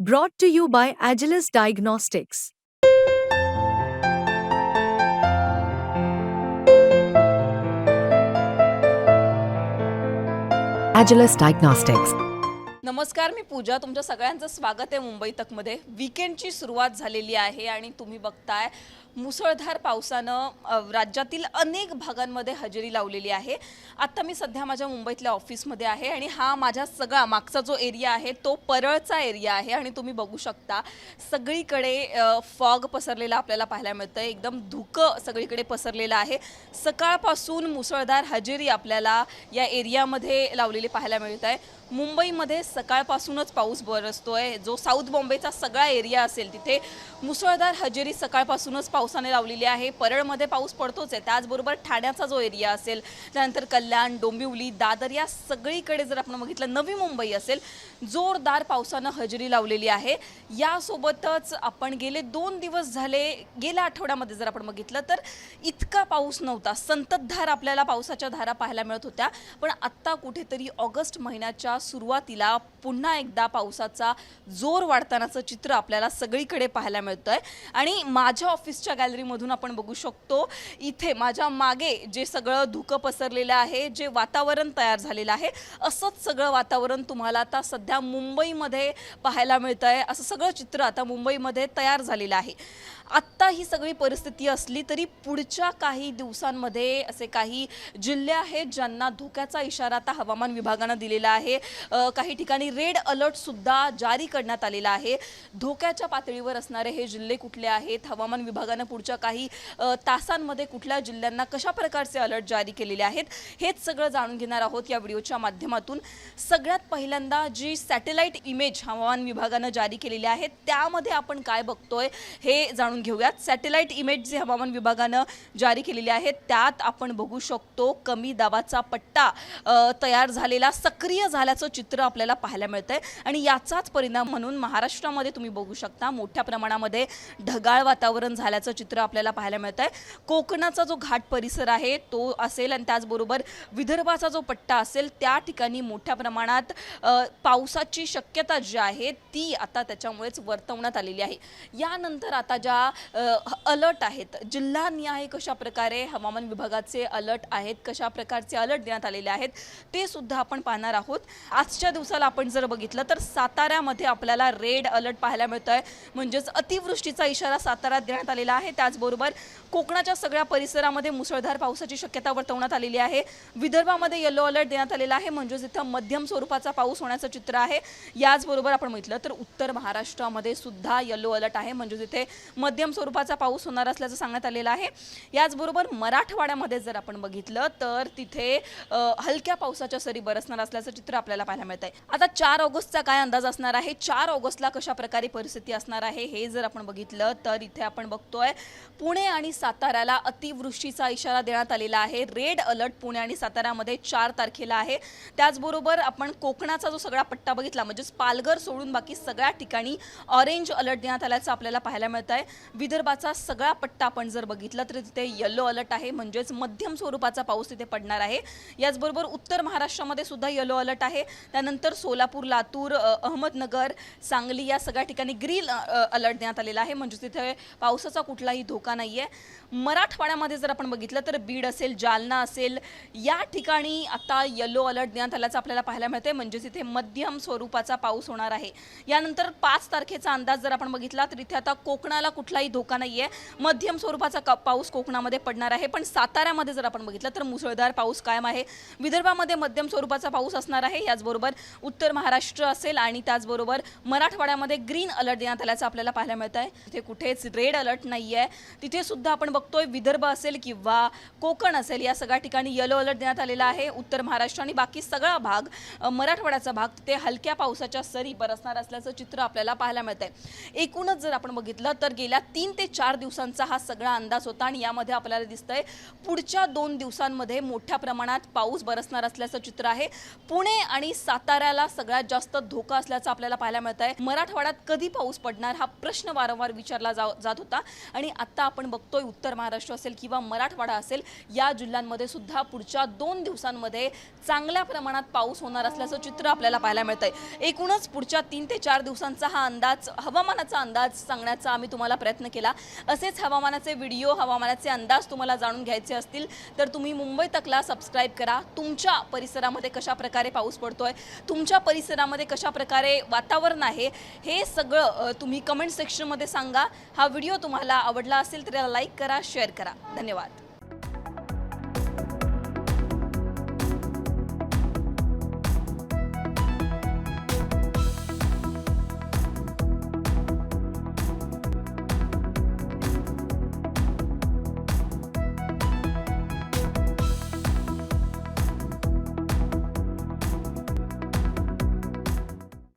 Brought to you by Agilis Diagnostics. Agilis Diagnostics. नमस्कार मी पूजा तुमच्या सगळ्यांचं स्वागत आहे मुंबई तकमध्ये विकेंडची सुरुवात झालेली आहे आणि तुम्ही बघताय मुसळधार पावसानं राज्यातील अनेक भागांमध्ये हजेरी लावलेली आहे. आत्ता मी सध्या माझ्या मुंबईतल्या ऑफिसमध्ये आहे आणि हा माझा सगळा मागचा जो एरिया आहे तो परळचा एरिया आहे आणि तुम्ही बघू शकता सगळीकडे फॉग पसरलेला आपल्याला पाहायला मिळतं आहे एकदम धुकं सगळीकडे पसरलेलं आहे. सकाळपासून मुसळधार हजेरी आपल्याला या एरियामध्ये लावलेली पाहायला मिळत आहे मुंबईमध्ये सकाळपासूनच पाऊस बरसतोय. जो साऊथ बॉम्बेचा सगळा एरिया असेल तिथे मुसळधार हजेरी सकाळपासूनच पावसाने लावलेली आहे. परळमध्ये पाऊस पडतोच आहे. त्याचबरोबर ठाण्याचा जो एरिया असेल त्यानंतर कल्याण डोंबिवली दादर या सगळीकडे जर आपण बघितलं नवी मुंबई असेल जोरदार पावसानं हजेरी लावलेली आहे. यासोबतच आपण गेले दोन दिवस झाले गेल्या आठवड्यामध्ये जर आपण बघितलं तर इतका पाऊस नव्हता. संततधार आपल्याला पावसाच्या धारा पाहायला मिळत होत्या. पण आत्ता कुठेतरी ऑगस्ट महिन्याच्या सुरुवातीला पुन्हा एकदा पावसाचा जोर वाढतानाचं चित्र आपल्याला सगळीकडे पाहायला मिळतंय. आणि माझ्या ऑफिसच्या गॅलरीमधून आपण बघू शकतो. इथे माझ्या मागे जे सगळं धुकं पसरलेलं आहे जे वातावरण तयार झालेलं आहे असंच सगळं वातावरण तुम्हाला आता सध्या मुंबईमध्ये पाहायला मिळतं आहे असं सगळं चित्र आता मुंबईमध्ये तयार झालेलं आहे. आत्ता ही सगळी परिस्थिती असली तरी पुढच्या काही दिवसांमध्ये असे काही जिल्हे आहेत ज्यांना धोक्याचा इशारा आता हवामान विभागानं दिलेला आहे. काही ठिकाणी रेड अलर्टसुद्धा जारी करण्यात आलेला आहे. धोक्याच्या पातळीवर असणारे हे जिल्हे कुठले आहेत? हवामान विभागानं पुढच्या काही तासांमध्ये कुठल्या जिल्ह्यांना कशा प्रकारचे अलर्ट जारी केलेले आहेत? हेच सगळं जाणून घेणार आहोत या व्हिडिओच्या माध्यमातून. सगळ्यात पहिल्यांदा जी सॅटेलाईट इमेज हवामान विभागानं जारी केलेली आहे त्यामध्ये आपण काय बघतोय हे जाणून घेऊयात. सॅटेलाईट इमेज जे हवामान विभागानं जारी केलेली आहे त्यात आपण बघू शकतो कमी दाबाचा पट्टा तयार झालेला सक्रिय झाल्याचं चित्र आपल्याला पाहायला मिळतंय. आणि याचाच परिणाम म्हणून महाराष्ट्रामध्ये तुम्ही बघू शकता मोठ्या प्रमाणामध्ये ढगाळ वातावरण झाल्याचं चित्र आपल्याला पाहायला मिळत आहे कोकणाचा जो घाट परिसर आहे तो असेल आणि त्याचबरोबर विदर्भाचा जो पट्टा असेल त्या ठिकाणी मोठ्या प्रमाणात पावसाची शक्यता जी आहे ती आता त्याच्यामुळेच वर्तवण्यात आलेली आहे. यानंतर आता ज्या अलर्ट आहेत. जिल्हानिहाय कशा प्रकारे हवामान विभागाचे अलर्ट आहेत कशा प्रकारचे अलर्ट देण्यात आलेले आहेत ते सुद्धा आपण पाहणार आहोत. आजच्या दिवसाला आपण जर बघितलं तर साताऱ्यामध्ये आपल्याला रेड अलर्ट पाहायला मिळत आहे म्हणजेच अतिवृष्टीचा इशारा साताऱ्यात देण्यात आलेला आहे. त्याचबरोबर कोकणाच्या सगळ्या परिसरामध्ये मुसळधार पावसाची शक्यता वर्तवण्यात आलेली आहे. विदर्भामध्ये येलो अलर्ट देण्यात आलेला आहे. म्हणजेच इथं मध्यम स्वरूपाचा पाऊस होण्याचं चित्र आहे. याचबरोबर आपण म्हटलं तर उत्तर महाराष्ट्रामध्ये सुद्धा येलो अलर्ट आहे. म्हणजेच इथे मध्यम स्वरूपाचा पाऊस होणार असल्याचं सांगण्यात आलेलं आहे. याचबरोबर मराठवाड्यामध्ये जर आपण बघितलं तर तिथे हलक्या पावसाच्या सरी बरसणार असल्याचं चित्र आपल्याला पाहायला मिळत आहे आता चार ऑगस्टचा काय अंदाज असणार आहे? चार ऑगस्टला कशा प्रकारे परिस्थिती असणार आहे हे जर आपण बघितलं तर इथे आपण बघतोय पुणे आणि साताऱ्याला अतिवृष्टीचा इशारा देण्यात आलेला आहे. रेड अलर्ट पुणे आणि साताऱ्यामध्ये चार तारखेला आहे. त्याचबरोबर आपण कोकणाचा जो सगळा पट्टा बघितला म्हणजेच पालघर सोडून बाकी सगळ्या ठिकाणी ऑरेंज अलर्ट देण्यात आल्याचं आपल्याला पाहायला मिळत आहे विदर्भाचा सगळा पट्टा आपण जर बघितला तर तिथे येलो अलर्ट आहे म्हणजेच मध्यम स्वरूपाचा पाऊस तिथे पडणार आहे. याचबरोबर उत्तर महाराष्ट्रामध्ये सुद्धा येलो अलर्ट आहे. त्यानंतर सोलापूर लातूर अहमदनगर सांगली या सगळ्या ठिकाणी ग्रीन अलर्ट देण्यात आलेला आहे. म्हणजे तिथे पावसाचा कुठलाही धोका नाही आहे मराठवाड्यामध्ये जर आपण बघितलं तर बीड असेल जालना असेल या ठिकाणी आता येलो अलर्ट देण्यात आल्याचं आपल्याला पाहायला मिळते म्हणजेच इथे मध्यम स्वरूपाचा पाऊस होणार आहे. यानंतर पाच तारखेचा अंदाज जर आपण बघितला तर इथे आता कोकणाला कुठला कुठलाही धोका नाही आहे मध्यम स्वरूपाचा क- पाऊस कोकणामध्ये पडणार आहे. पण साताऱ्यामध्ये जर आपण बघितलं तर मुसळधार पाऊस कायम आहे. विदर्भामध्ये मध्यम स्वरूपाचा पाऊस असणार आहे. याचबरोबर उत्तर महाराष्ट्र असेल आणि त्याचबरोबर मराठवाड्यामध्ये ग्रीन अलर्ट देण्यात आल्याचं आपल्याला पाहायला मिळत आहे. तिथे कुठेच रेड अलर्ट नाही आहे तिथे सुद्धा आपण बघतोय विदर्भ असेल किंवा कोकण असेल या सगळ्या ठिकाणी येलो अलर्ट देण्यात आलेला आहे. उत्तर महाराष्ट्र आणि बाकी सगळा भाग मराठवाड्याचा भाग तिथे हलक्या पावसाच्या सरी बरसणार असल्याचं चित्र आपल्याला पाहायला मिळत आहे एकूणच जर आपण बघितलं तर गेल्या तीन ते चार दिवसांचा हा सगळा अंदाज होता आणि यामध्ये आपल्याला दिसतंय पुढच्या दोन दिवसांमध्ये मोठ्या प्रमाणात पाऊस बरसणार असल्याचं चित्र आहे. पुणे आणि साताऱ्याला सगळ्यात जास्त धोका असल्याचं आपल्याला पाहायला मिळत आहे मराठवाड्यात कधी पाऊस पडणार हा प्रश्न वारंवार विचारला जा जात होता. आणि आता आपण बघतोय उत्तर महाराष्ट्र असेल किंवा मराठवाडा असेल या जिल्ह्यांमध्ये सुद्धा पुढच्या दोन दिवसांमध्ये चांगल्या प्रमाणात पाऊस होणार असल्याचं चित्र आपल्याला पाहायला मिळतंय. एकूणच पुढच्या तीन ते चार दिवसांचा हा अंदाज हवामानाचा अंदाज सांगण्याचा आम्ही तुम्हाला प्रयत्न प्रयत्न केला. असेच हवामानाचे व्हिडिओ हवामानाचे अंदाज तुम्हाला जाणून घ्यायचे असतील तर तुम्ही मुंबई तकला सबस्क्राईब करा. तुमच्या परिसरामध्ये कशा प्रकारे पाऊस पडतोय? तुमच्या परिसरामध्ये कशा प्रकारे वातावरण आहे? हे सगळं तुम्ही कमेंट सेक्शनमध्ये सांगा. हा व्हिडिओ तुम्हाला आवडला असेल तर लाईक करा शेअर करा. धन्यवाद.